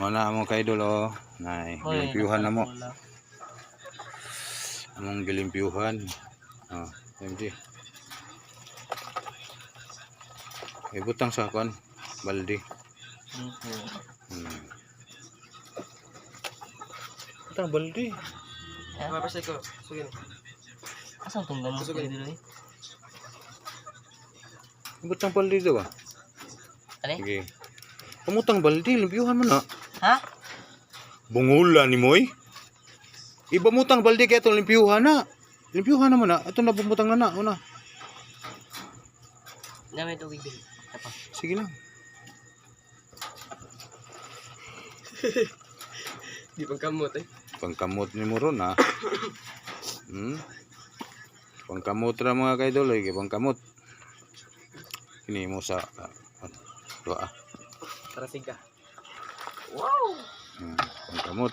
Wala mo kay idol oh. Nay, gilimpyuhan na mo. Among gilimpyuhan. Oh, MJ. Ibutang sa kon baldi. Hmm. Butang baldi. Ha? Mapasay ko. Sige na. Asan tong gamot ko dito eh? Ibutang baldi daw ah. Ano? Sige. Pamutang baldi, limpyuhan mo na. Ha? Bungula ni Moy. Iba mutang baldi kaya itong limpyuhan na. Limpyuhan na mo na. Ito na bumutang na na. Una. Tubig din. Apa? Sige lang. Di pang kamot eh. Pangkamot ni mo ron ha. Hmm? Pangkamot ra mga kaidol. Eh. Pangkamot. Kini mo sa... Uh, uh, ah. Para siga. Hmm. Pangkamot.